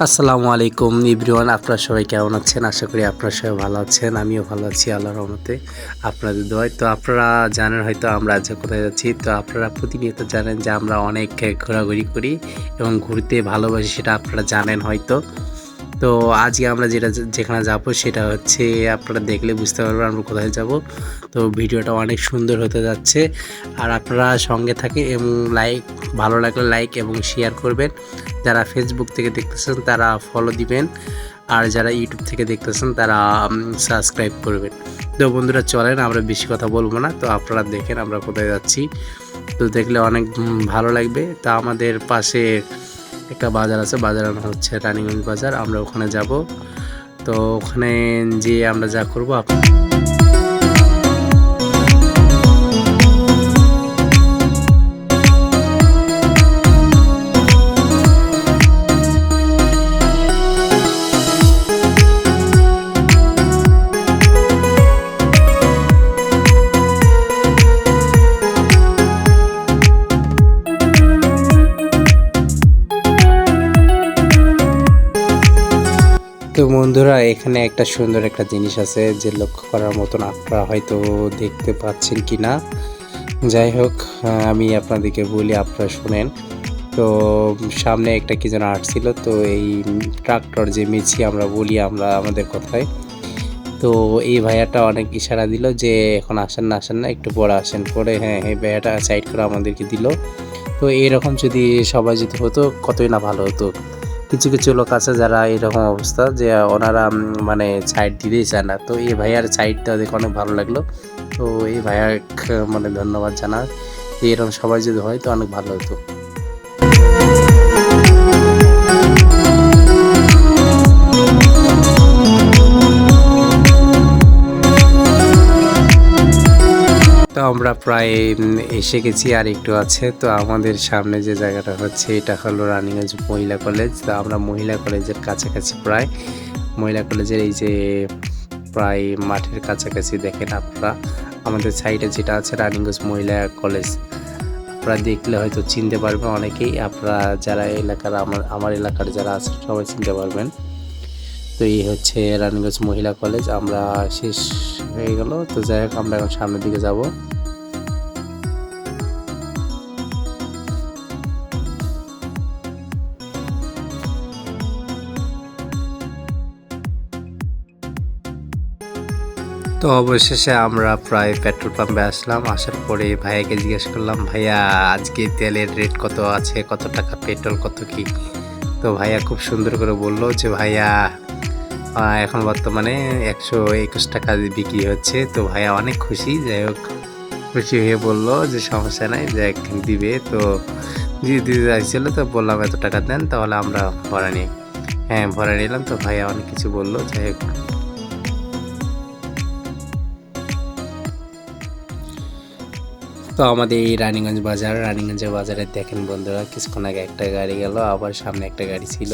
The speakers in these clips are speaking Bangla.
আসসালামু আলাইকুম ইব্রিওয়ান আপনারা সবাই কেমন আছেন? আশা করি আপনারা সবাই ভালো আছেন, আমিও ভালো আছি আল্লাহর রহমতে। আপনাদের দোয়ায়, তো আপনারা জানেন হয়তো আমরা আজ কোথায় যাচ্ছি, তো আপনারা প্রতিনিয়ত জানেন যে আমরা অনেক ঘোরাঘুরি করি এবং ঘুরতে ভালোবাসি সেটা আপনারা জানেন হয়তো। তো আজকে আমরা যেটা যেখানে যাব সেটা হচ্ছে আপনারা দেখলে বুঝতে পারবেন আমরা কোথায় যাব। তো ভিডিওটা অনেক সুন্দর হতে যাচ্ছে। আর আপনারা সঙ্গে থাকে এবং লাইক ভালো লাগলে লাইক এবং শেয়ার করবেন। যারা ফেসবুক থেকে দেখতেছেন তারা ফলো দিবেন। আর যারা ইউটিউব থেকে দেখতেছেন তারা সাবস্ক্রাইব করবেন। তো বন্ধুরা চলেন, আমরা বেশি কথা বলব না। তো আপনারা দেখেন আমরা কোথায় যাচ্ছি। তো দেখলে অনেক ভালো লাগবে। তা আমাদের পাশে একটা বাজার আছে বাজারের নাম হচ্ছে রানীগঞ্জ বাজার। আমরা ওখানে যাব। তো ওখানে যে আমরা যা করব আপ- বন্ধুরা, এখানে একটা সুন্দর একটা জিনিস আছে যে লক্ষ্য করার মতন আপনারা হয়তো দেখতে পাচ্ছেন কি না যাই হোক আমি আপনাদেরকে বলি, আপনারা শুনেন। তো, সামনে একটা কি যেন ছিল, তো এই ট্রাক্টর যে মিছি আমরা বলি আমরা আমাদের কথায়। তো এই ভাইয়াটা অনেক ইশারা দিল যে, এখন আসেন না আসেন না, একটু পরে আসেন। পরে হ্যাঁ এই ভাইয়াটা সাইড করে আমাদেরকে দিল। তো এরকম যদি সবাই যদি হতো, কতই না ভালো হতো। কিছু কিছু লোক আছে যারা এরকম অবস্থা যে ওনারা মানে সাইড দিতেই চায় না। তো এই ভাইয়ার সাইডটা দেখে অনেক ভালো লাগল। তো এই ভাইয়া মানে ধন্যবাদ জানা এরকম সবাই যদি হয় তো অনেক ভালো হতো। আমরা প্রায় এসে গেছি আর একটু আছে। তো আমাদের সামনে যে জায়গাটা হচ্ছে, এটা হলো রানিগঞ্জ মহিলা কলেজ তো আমরা মহিলা কলেজের কাছাকাছি প্রায়, মহিলা কলেজের এই যে প্রায় মাঠের কাছাকাছি দেখেন আপনারা। আমাদের সাইডে যেটা আছে রানিগঞ্জ মহিলা কলেজ আপনারা দেখলে হয়তো চিনতে পারবেন অনেকেই। আপনারা যারা এলাকার, আমার আমার এলাকার যারা আছে, সবাই চিনতে পারবেন। তো এই হচ্ছে রানীগঞ্জ মহিলা কলেজ আমরা শেষ হয়ে গেল। তো যাই হোক, আমরা এখন সামনের দিকে যাব। তো অবশেষে আমরা প্রায় পেট্রোল পাম্পে আসলাম। আসার পরে ভাইয়াকে জিজ্ঞেস করলাম, ভাইয়া, আজকে তেলের রেট কত আছে? কত টাকা পেট্রোল, কত কি? তো ভাইয়া খুব সুন্দর করে বলল যে, ভাইয়া এখন বর্তমানে একশো একুশ টাকা বিক্রি হচ্ছে। তো ভাইয়া অনেক খুশি, যাই হোক, খুশি হয়ে বলল যে, সমস্যা নাই, যে দিবে। তো দিয়ে দিতে চাইছিলো তো বললাম, এত টাকা দেন, তাহলে আমরা ভরা নিই। হ্যাঁ ভরা নিলাম। তো ভাইয়া অনেক কিছু বলল, যাই হোক। তো আমাদের এই রানীগঞ্জ বাজার, রানীগঞ্জের বাজারে দেখেন বন্ধুরা, কিছুক্ষণ আগে একটা গাড়ি গেল, আবার সামনে একটা গাড়ি ছিল।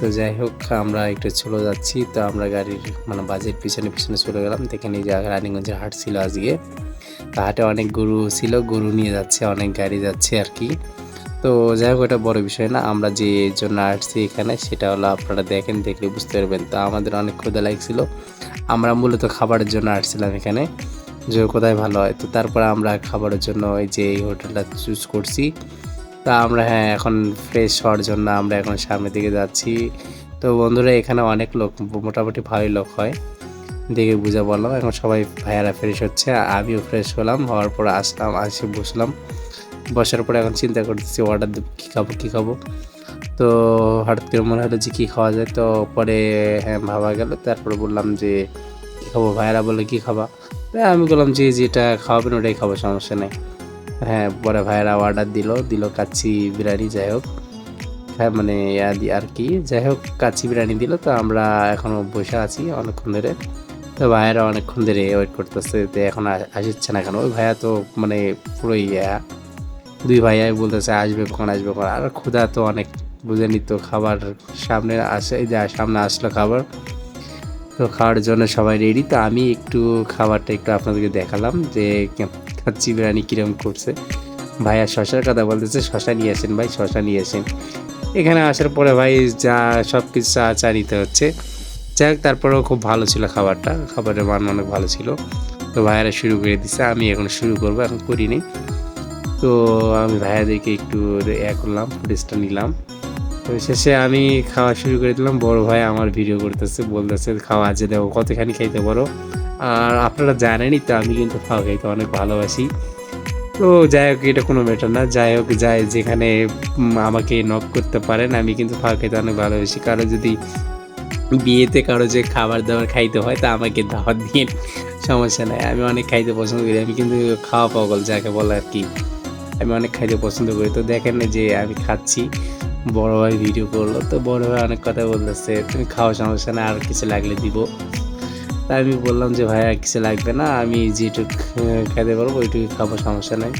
তো যাই হোক, আমরা একটু চলে যাচ্ছি। তো আমরা গাড়ির মানে বাজেট পিছনে পিছনে চলে গেলাম। দেখেন এই যে রানীগঞ্জের হাট ছিল আজকে। তো হাটে অনেক গরু ছিল, গরু নিয়ে যাচ্ছে, অনেক গাড়ি যাচ্ছে আর কি। তো যাই হোক ওটা বড় বিষয় না, আমরা যে জন্য আসছি এখানে, সেটা হলো আপনারা দেখেন, দেখলে বুঝতে পারবেন। তো আমাদের অনেক ক্ষুদা লাগছিল। আমরা মূলত খাবারের জন্য আসছিলাম এখানে। যে কোথায় ভালো হয়। তো তারপরে আমরা খাবারের জন্য ওই যে এই হোটেলটা চুজ করছি। তা আমরা হ্যাঁ এখন ফ্রেশ হওয়ার জন্য আমরা এখন সামনের দিকে যাচ্ছি। তো বন্ধুরা, এখানে অনেক লোক, মোটামুটি ভালোই লোক হয়। দেখে বুঝা বললাম এখন সবাই ভাইয়ারা ফ্রেশ হচ্ছে। আমিও ফ্রেশ হলাম, হওয়ার পর আসলাম, আসে বসলাম। বসার পরে এখন চিন্তা করতেছি অর্ডার দেবো, কী খাব কী খাব? তো হঠাৎ করে মনে হলো যে কী খাওয়া যায়? তো পরে হ্যাঁ ভাবা গেল। তারপরে বললাম যে, কী খাব? ভাইয়ারা বলল, কী খাবা? আমি বললাম যে যেটা খাওয়াবেন, ওটাই খাব, সমস্যা নেই। হ্যাঁ পরে ভাইয়েরা অর্ডার দিল দিল কাচ্চি বিরিয়ানি, যাই হোক। হ্যাঁ মানে আর কি, যাই হোক, কাচ্চি বিরিয়ানি দিল, তো আমরা এখনও বসে আছি অনেকক্ষণ ধরে। তো ভাইয়েরা অনেকক্ষণ ধরে ওয়েট করতেছে, তো এখন আসছে না কেন? ওই ভাইয়া তো মানে পুরোই ইয়া। দুই ভাইয়াই বলতেছে, আসবে কখন আসবে কখন? আর ক্ষুধা তো অনেক, বুঝেনি তো, খাবার সামনে আসে যে সামনে আসলো খাবার। তো খাওয়ার জন্য সবাই রেডি তো আমি একটু খাবারটা একটু আপনাদেরকে দেখালাম যে কাচ্চি বিরিয়ানি কীরকম করছে। ভাইয়া শশার কথা বলতেছে, শশা নিয়ে আসেন ভাই, শশা নিয়ে আসেন। এখানে আসার পরে ভাই যা সব কিছু চা চা নিতে হচ্ছে। যাই হোক, তারপরেও খুব ভালো ছিল খাবারটা। খাবারের মান অনেক ভালো ছিল। তো ভাইয়ারা শুরু করে দিচ্ছে আমি এখন শুরু করব, এখন করিনি তো আমি ভাইয়াদেরকে একটু এ করলাম ফুটেজটা নিলাম। তো শেষে আমি খাওয়া শুরু করে দিলাম। বড় ভাই আমার ভিডিও করতেছে, বলতেছে, খাওয়া আছে, দেখো কতখানি খাইতে পারো। আর আপনারা জানেনই তো, আমি কিন্তু খাওয়া খাইতে অনেক ভালোবাসি। তো যাই হোক, এটা কোনো ম্যাটার না। যাই হোক, যাই, যেখানে আমাকে নক করতে পারেন, আমি কিন্তু খাওয়া খাইতে অনেক ভালোবাসি। কারও যদি বিয়েতে কারও যে খাবার দাবার খাইতে হয়, তা আমাকে দাওয়াত দিয়ে সমস্যা নাই। আমি অনেক খাইতে পছন্দ করি। আমি কিন্তু খাওয়া পাগল, যাকে বলে আর কি। আমি অনেক খাইতে পছন্দ করি। তো দেখেন যে, আমি খাচ্ছি। বড় ভাই ভিডিও করল, তো বড় ভাই অনেক কথা বলতেছে, তুমি খাওয়া সমস্যা না আর কিছু লাগলে দিব। তা আমি বললাম যে ভাই আর কিছু লাগবে না, আমি যেটুক খেতে পারব ওইটুকু খাব, সমস্যা নাই।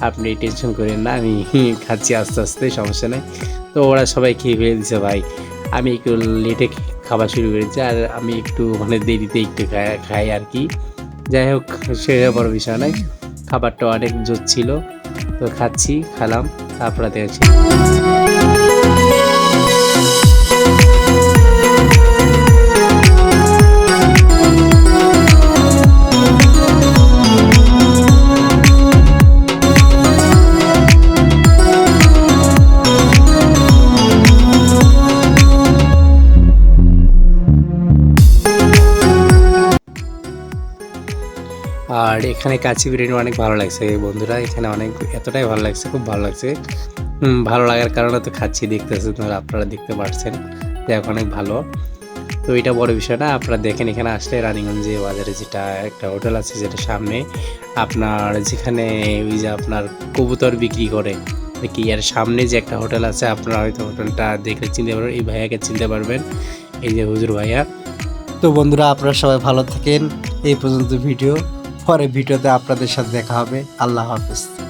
আপনি টেনশন করেন না, আমি খাচ্ছি আস্তে আস্তে, সমস্যা নেই। তো ওরা সবাই খেয়ে ফেলে দিছে ভাই। আমি একটু লেটে খাবার শুরু করেছি, আর আমি একটু মানে দেরিতে একটু খাই খাই আর কি। যাই হোক সেটা বড় বিষয় নয় খাবারটা অনেক জোর ছিল, তো খাচ্ছি, খেলাম, তারপরে দেখছি আর এখানে কাচি বিরিয়ানি অনেক ভালো লাগছে, বন্ধুরা। এখানে অনেক, এতটাই ভালো লাগছে, খুব ভালো লাগছে। ভালো লাগার কারণে তো খাচ্ছি দেখতেছে তোমরা আপনারা দেখতে পাচ্ছেন দেখ অনেক ভালো। তো এটা বড় বিষয় না, আপনারা দেখেন এখানে আসলে রানীগঞ্জে বাজারে যেটা একটা হোটেল আছে, যেটা সামনে, আপনার যেখানে ওই যে আপনার কবুতর বিক্রি করে কি এর সামনে যে একটা হোটেল আছে, আপনারা হয়তো হোটেলটা দেখলে চিনতে পারবেন, এই ভাইয়াকে চিনতে পারবেন, এই যে হুজুর ভাইয়া। তো বন্ধুরা, আপনারা সবাই ভালো থাকেন, এই পর্যন্ত ভিডিও। পরে ভিডিওতে আপনাদের সাথে দেখা হবে। আল্লাহ হাফেজ।